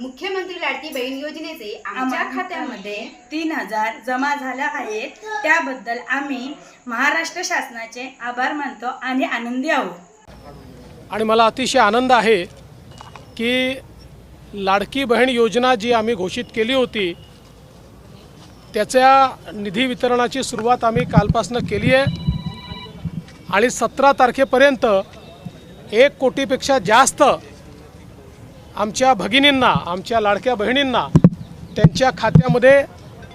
मुख्यमंत्री लाडकी बहीण योजनेचे आमच्या खात्यामध्ये तीन हजार जमा झाल्या आहेत. त्याबद्दल आम्ही महाराष्ट्र शासनाचे आभार मानतो आणि आनंदी आहोत. आणि मला अतिशय आनंद आहे की लाडकी बहीण योजना जी आम्ही घोषित केली होती त्याच्या निधी वितरणाची सुरुवात आम्ही कालपासनं केली आहे. आणि सतरा तारखेपर्यंत एक कोटीपेक्षा जास्त आमच्या भगिनींना आमच्या लाडक्या बहिणींना त्यांच्या खात्यामध्ये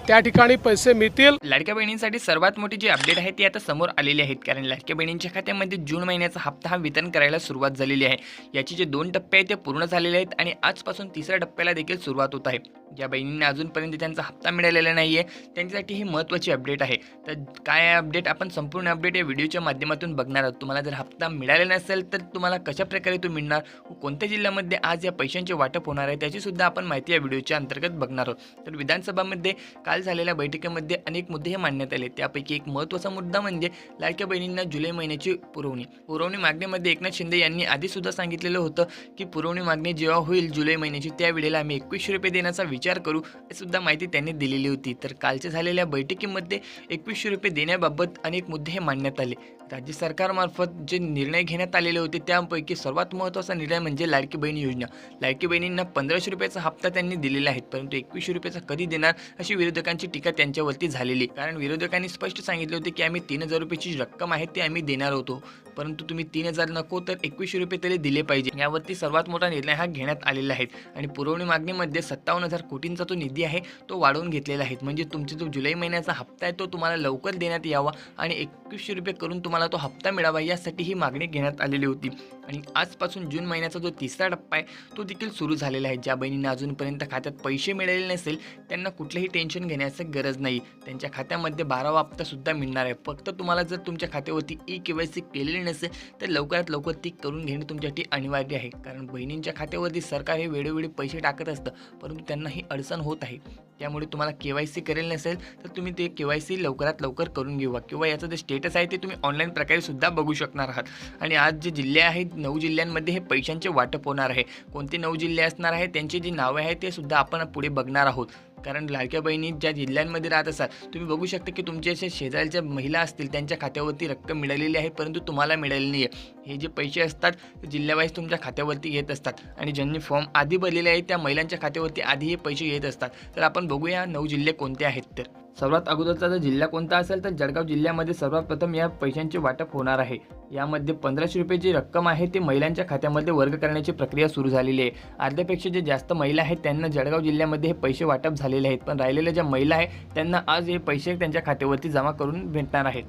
त्या ठिकाणी पैसे मिळतील. लाडक्या बहिणींसाठी सर्वात मोठी जी अपडेट आहे ती आता समोर आलेली आहेत. कारण लाडक्या बहिणींच्या खात्यामध्ये जून महिन्याचा हप्ता हा वितरण करायला सुरुवात झालेली आहे. याचे जे दोन टप्पे आहेत ते पूर्ण झालेले आहेत आणि आजपासून तिसऱ्या टप्प्याला देखील सुरुवात होत आहे. ज्या बहिणींना अजूनपर्यंत त्यांचा हप्ता मिळालेला नाही आहे त्यांच्यासाठी ही महत्त्वाची अपडेट आहे. तर काय अपडेट आपण संपूर्ण अपडेट या व्हिडिओच्या माध्यमातून बघणार आहोत? तुम्हाला जर हप्ता मिळालेला नसेल तर तुम्हाला कशा प्रकारे तो मिळणार? कोणत्या जिल्ह्यामध्ये आज या पैशांचे वाटप होणार आहे? त्याचीसुद्धा आपण माहिती या व्हिडिओच्या अंतर्गत बघणार आहोत. तर विधानसभामध्ये काल झालेल्या बैठकीमध्ये अनेक मुद्दे हे मांडण्यात आले. त्यापैकी एक महत्त्वाचा मुद्दा म्हणजे लाडक्या बहिणींना जुलै महिन्याची पुरवणी. पुरवणी मागणीमध्ये एकनाथ शिंदे यांनी आधीसुद्धा सांगितलेलं होतं की पुरवणी मागणी जेव्हा होईल जुलै महिन्याची त्यावेळेला आम्ही एकवीसशे रुपये देण्याचा विचार करू हे सुद्धा माहिती त्यांनी दिलेली होती. तर कालच्या झालेल्या बैठकीमध्ये एकवीसशे रुपये देण्याबाबत अनेक मुद्दे हे मांडण्यात आले. राज्य सरकारमार्फत जे निर्णय घेण्यात आलेले होते त्यापैकी सर्वात महत्त्वाचा निर्णय म्हणजे लाडकी बहीण योजना. लाडकी बहिणींना पंधराशे रुपयाचा हप्ता त्यांनी दिलेला आहे परंतु एकवीसशे रुपयाचा कधी देणार अशी विरोधकांची टीका त्यांच्यावरती झालेली. कारण विरोधकांनी स्पष्ट सांगितले होते की आम्ही तीन हजार रुपयाची रक्कम आहे ती आम्ही देणार होतो. परंतु तुम्ही तीन हजार नको तर एकवीसशे रुपये तरी दिले पाहिजे. यावरती सर्वात मोठा निर्णय हा घेण्यात आलेला आहे. आणि पुरवणी मागणीमध्ये सत्तावन्न हजार कोटींचा जो निधी आहे तो वाढवून घेतलेला आहे. म्हणजे तुमचा जो जुलै महिन्याचा हप्ता आहे तो तुम्हाला लवकर देण्यात यावा आणि एकवीसशे रुपये करून तुम्हाला तो हप्ता मिळावा यासाठी ही मागणी घेण्यात आलेली होती. आणि आजपासून जून महिन्याचा जो तिसरा टप्पा आहे तो देखील सुरू झालेला आहे. ज्या बहिणींना अजूनपर्यंत खात्यात पैसे मिळालेले नसेल त्यांना कुठलंही टेन्शन घेण्याचं गरज नाही. त्यांच्या खात्यामध्ये बारावा हप्तासुद्धा मिळणार आहे. फक्त तुम्हाला जर तुमच्या खात्यावरती ई के वाय सी केलेली नसेल तर लवकरात लवकर ती करून घेणे तुमच्यासाठी अनिवार्य आहे. कारण बहिणींच्या खात्यावरती सरकार हे वेळोवेळी पैसे टाकत असतं परंतु त्यांना ही अडचण होत आहे. त्यामुळे तुम्हाला के वाय सी करेल नसेल तर तुम्ही ते के वाय सी लवकरात लवकर करून घेवा किंवा याचं जे स्टेटस आहे ते तुम्ही ऑनलाईन प्रकारे सुद्धा बघू शकणार आहात. आणि आज जे जिल्हे आहेत नऊ जिल्ह्यांमध्ये हे पैशांचे वाटप होणार आहे. कोणते नऊ जिल्हे असणार आहे त्यांची जी नावे आहेत ते सुद्धा आपण पुढे बघणार आहोत. कारण लाडक्या बहिणी ज्या जिल्ह्यांमध्ये राहत असाल तुम्ही बघू शकता की तुमच्या अशा शेजारच्या महिला असतील त्यांच्या खात्यावरती रक्कम मिळालेली आहे परंतु तुम्हाला मिळालेली नाही आहे हे जे पैसे असतात जिल्ह्यावाईज तुमच्या खात्यावरती येत असतात. आणि ज्यांनी फॉर्म आधी भरलेले आहेत त्या महिलांच्या खात्यावरती आधी हे पैसे येत असतात. तर आपण बघूया नऊ जिल्हे कोणते आहेत तर. सर्वात अगोदरचा जर जिल्हा कोणता असेल तर जळगाव जिल्ह्यामध्ये सर्वात प्रथम या पैशांचे वाटप होणार आहे. यामध्ये पंधराशे रुपये जी रक्कम आहे ते महिलांच्या खात्यामध्ये वर्ग करण्याची प्रक्रिया सुरू झालेली आहे. अर्ध्यापेक्षा जे जास्त महिला आहेत त्यांना जळगाव जिल्ह्यामध्ये हे पैसे वाटप झालेले आहेत. पण राहिलेल्या ज्या महिला आहेत त्यांना आज हे पैसे त्यांच्या खात्यावरती जमा करून भेटणार आहेत.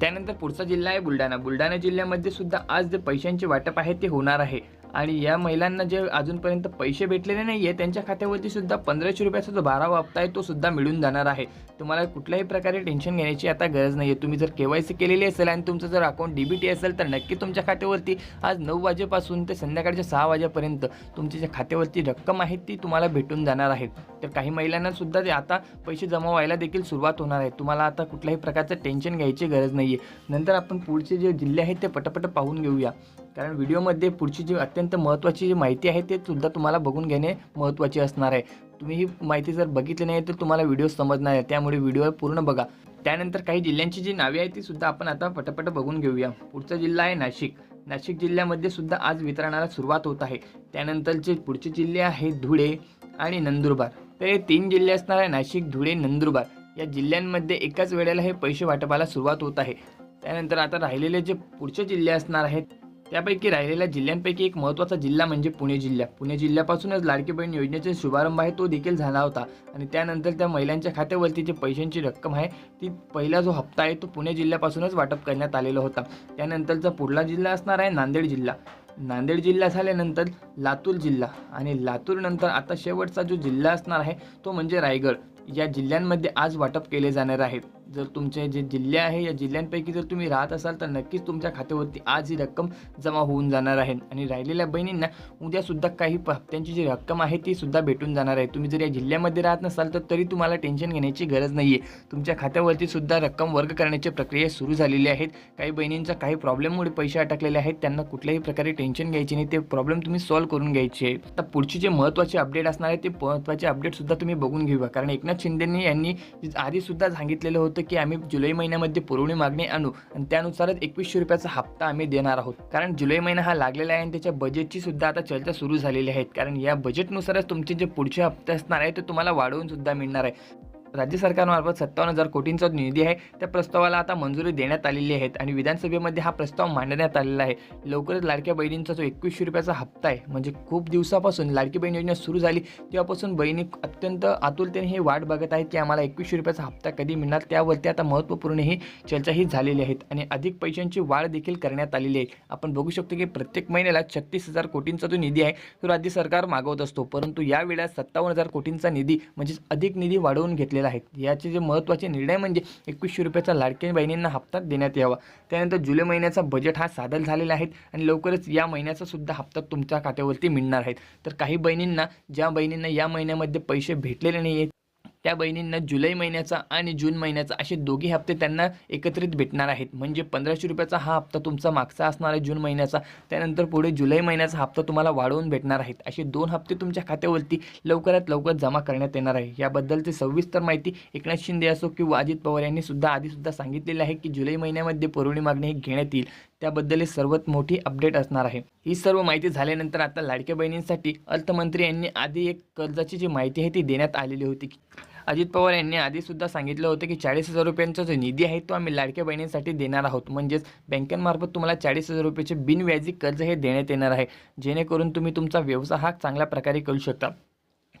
त्यानंतर पुढचा जिल्हा आहे बुलढाणा. बुलढाणा जिल्ह्यामध्ये सुद्धा आज जे पैशांचे वाटप आहे ते होणार आहे. आणि या महिलांना जे अजूनपर्यंत पैसे भेटलेले नाही आहे त्यांच्या खात्यावरती सुद्धा पंधराशे रुपयाचा जो बारावा हप्ता आहे तो सुद्धा मिळून जाणार आहे. तुम्हाला कुठल्याही प्रकारे टेन्शन घेण्याची आता गरज नाही आहे तुम्ही जर के वाय सी केलेली असेल आणि तुमचं जर अकाउंट डी बी टी असेल तर नक्की तुमच्या खात्यावरती आज नऊ वाजेपासून ते संध्याकाळच्या सहा वाजेपर्यंत तुमची ज्या खात्यावरती रक्कम आहे ती तुम्हाला भेटून जाणार आहे. तर काही महिलांना सुद्धा ते आता पैसे जमा व्हायला देखील सुरुवात होणार आहे. तुम्हाला आता कुठल्याही प्रकारचं टेन्शन घ्यायची गरज नाही आहे नंतर आपण पुढचे जे जिल्हे आहेत ते पटपट पाहून घेऊया. कारण व्हिडिओमध्ये पुढची जी अत्यंत महत्त्वाची जी माहिती आहे ते सुद्धा तुम्हाला बघून घेणे महत्त्वाचे असणार आहे. तुम्ही ही माहिती जर बघितली नाही तर तुम्हाला व्हिडिओ समजणार आहे. त्यामुळे व्हिडिओ पूर्ण बघा. त्यानंतर काही जिल्ह्यांची जी नावे आहेत ती सुद्धा आपण आता पटपट बघून घेऊया. पुढचा जिल्हा आहे नाशिक. नाशिक जिल्ह्यामध्ये सुद्धा आज वितरणाला सुरुवात होत आहे. त्यानंतरचे पुढचे जिल्हे आहे धुळे आणि नंदुरबार. तर हे तीन जिल्हे असणार आहे नाशिक धुळे नंदुरबार. या जिल्ह्यांमध्ये एकाच वेळेला हे पैसे वाटपाला सुरुवात होत आहे. त्यानंतर आता राहिलेले जे पुढचे जिल्हे असणार आहेत त्यापैकी राहिलेल्या जिल्ह्यांपैकी एक महत्त्वाचा जिल्हा म्हणजे पुणे जिल्हा पुणे जिल्ह्यापासूनच लाडकी बहीण योजनेचा शुभारंभ आहे तो देखील झाला होता. आणि त्यानंतर त्या महिलांच्या खात्यावरती जे पैशांची रक्कम आहे ती पहिला जो हप्ता आहे तो पुणे जिल्ह्यापासूनच वाटप करण्यात आलेला होता. त्यानंतरचा पुढला जिल्हा असणार आहे नांदेड जिल्हा. नांदेड जिल्हा झाल्यानंतर लातूर जिल्हा. आणि लातूरनंतर आता शेवटचा जो जिल्हा असणार आहे तो म्हणजे रायगड. या जिल्ह्यांमध्ये आज वाटप केले जाणार आहेत जर तुमचे जे जिल्हे आहे या जिल्ह्यांपैकी जर तुम्ही राहत असाल तर नक्कीच तुमच्या खात्यावरती आज ही रक्कम जमा होऊन जाणार आहे. आणि राहिलेल्या बहिणींना उद्यासुद्धा काही हप्त्यांची जी रक्कम आहे ती सुद्धा भेटून जाणार आहे. तुम्ही जर या जिल्ह्यामध्ये राहत नसाल तर तरी तुम्हाला टेन्शन घेण्याची गरज नाही आहे तुमच्या खात्यावरती सुद्धा रक्कम वर्ग करण्याची प्रक्रिया सुरू झालेली आहेत काही बहिणींचा काही प्रॉब्लेममुळे पैसे अटकलेले आहेत. त्यांना कुठल्याही प्रकारे टेन्शन घ्यायची नाही. ते प्रॉब्लेम तुम्ही सॉल्व्ह करून घ्यायचे. आहे आता पुढची जे महत्त्वाचे अपडेट असणार आहे ते महत्त्वाचे अपडेटसुद्धा तुम्ही बघून घेऊया. कारण एकनाथ शिंदेनी यांनी आधीसुद्धा सांगितलेलं होतं की आम्ही जुलै महिन्यामध्ये पुरवणी मागणी आणू आणि त्यानुसारच एकवीसशे रुपयाचा हप्ता आम्ही देणार आहोत. कारण जुलै महिना हा लागलेला आहे आणि त्याच्या बजेटची सुद्धा आता चर्चा सुरू झालेली आहेत कारण या बजेटनुसारच तुमचे जे पुढचे हप्ते असणार आहे ते तुम्हाला वाढवून सुद्धा मिळणार आहे. राज्य सरकारमार्फत सत्तावन्न हजार कोटींचा जो निधी आहे त्या प्रस्तावाला आता मंजुरी देण्यात आलेली आहे आणि विधानसभेमध्ये हा प्रस्ताव मांडण्यात आलेला आहे. लवकरच लाडक्या बहिणींचा जो एकवीसशे रुपयाचा हप्ता आहे म्हणजे खूप दिवसापासून लाडकी बहीण योजना सुरू झाली तेव्हापासून बहिणी अत्यंत आतुरतेने ही वाट बघत आहेत की आम्हाला एकवीसशे रुपयाचा हप्ता कधी मिळणार त्यावरती आता महत्त्वपूर्ण ही चर्चाही झालेली आहेत आणि अधिक पैशांची वाढ देखील करण्यात आलेली आहे. आपण बघू शकतो की प्रत्येक महिन्याला छत्तीस हजार कोटींचा जो निधी आहे तो राज्य सरकार मागवत असतो परंतु या सत्तावन्न हजार कोटींचा निधी म्हणजेच अधिक निधी वाढवून घेतलेला आहे याचे जे महत्त्वाचे निर्णय म्हणजे एकवीसशे रुपयाचा लाडक्या बहिणींना हप्ता देण्यात यावा. त्यानंतर जुलै महिन्याचा बजेट हा सादर झालेला आहे आणि लवकरच या महिन्याचा सुद्धा हप्ता तुमच्या खात्यावरती मिळणार आहेत तर काही बहिणींना ज्या बहिणींना या महिन्यामध्ये पैसे भेटलेले नाही आहेत त्या बहिणींना जुलै महिन्याचा आणि जून महिन्याचा असे दोघी हप्ते त्यांना एकत्रित भेटणार आहेत. म्हणजे पंधराशे रुपयाचा हा हप्ता तुमचा मागचा असणार आहे जून महिन्याचा. त्यानंतर पुढे जुलै महिन्याचा हप्ता तुम्हाला वाढवून भेटणार आहेत. असे दोन हप्ते तुमच्या खात्यावरती लवकरात लवकर जमा करण्यात येणार आहे. याबद्दलची सविस्तर माहिती एकनाथ शिंदे असो किंवा अजित पवार यांनी सुद्धा आधीसुद्धा सांगितलेलं आहे की जुलै महिन्यामध्ये पुरवणी मागणी ही घेण्यात येईल. त्याबद्दल सर्वात मोठी अपडेट असणार आहे. ही सर्व माहिती झाल्यानंतर आता लाडक्या बहिणींसाठी अर्थमंत्री यांनी आधी एक कर्जाची जी माहिती आहे ती देण्यात आलेली होती. अजित पवार यांनी आधीसुद्धा सांगितलं होतं की चाळीस हजार रुपयांचा जो निधी आहे तो आम्ही लाडक्या बहिणींसाठी देणार आहोत. म्हणजेच बँकेमार्फत तुम्हाला चाळीस हजार रुपयाचे बिनव्याजी कर्ज हे देण्यात येणार आहे. जेणेकरून तुम्ही तुमचा व्यवसाय हा चांगल्या प्रकारे करू शकता.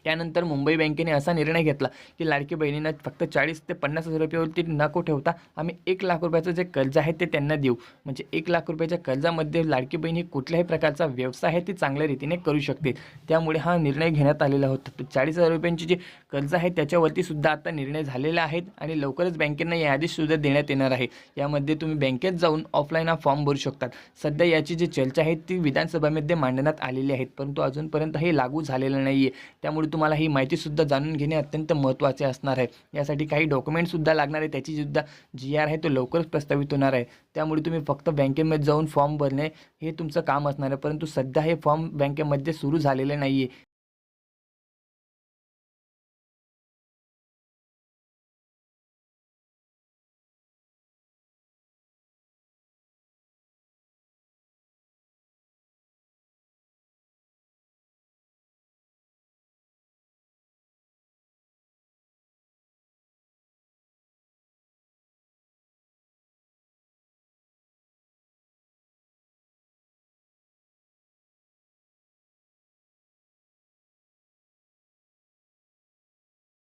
त्यानंतर मुंबई बँकेने असा निर्णय घेतला की लाडकी बहिणींना फक्त चाळीस ते पन्नास हजार रुपयावरती नको ठेवता आम्ही एक लाख रुपयाचं जे कर्ज आहे ते त्यांना देऊ. म्हणजे एक लाख रुपयाच्या कर्जामध्ये लाडकी बहीण ही कुठल्याही प्रकारचा व्यवसाय आहे ती चांगल्या रीतीने करू शकते. त्यामुळे हा निर्णय घेण्यात आलेला होता. तर चाळीस हजार रुपयांची जी कर्ज आहे त्याच्यावरती सुद्धा आता निर्णय झालेला आहेत आणि लवकरच बँकेंना या आदेश सुद्धा देण्यात येणार आहे. यामध्ये तुम्ही बँकेत जाऊन ऑफलाईन हा फॉर्म भरू शकतात. सध्या याची जी चर्चा आहे ती विधानसभेमध्ये मांडण्यात आलेली आहेत परंतु अजूनपर्यंत हे लागू झालेलं नाही आहे त्यामुळे तुम्हाला ही माहितीसुद्धा जाणून घेणे अत्यंत महत्त्वाचे असणार आहे. यासाठी काही डॉक्युमेंटसुद्धा लागणार आहे. त्याची सुद्धा जी आर आहे तो लवकरच प्रस्तावित होणार आहे. त्यामुळे तुम्ही फक्त बँकेमध्ये जाऊन फॉर्म भरणे हे तुमचं काम असणार आहे. परंतु सध्या हे फॉर्म बँकेमध्ये सुरू झालेले नाही आहे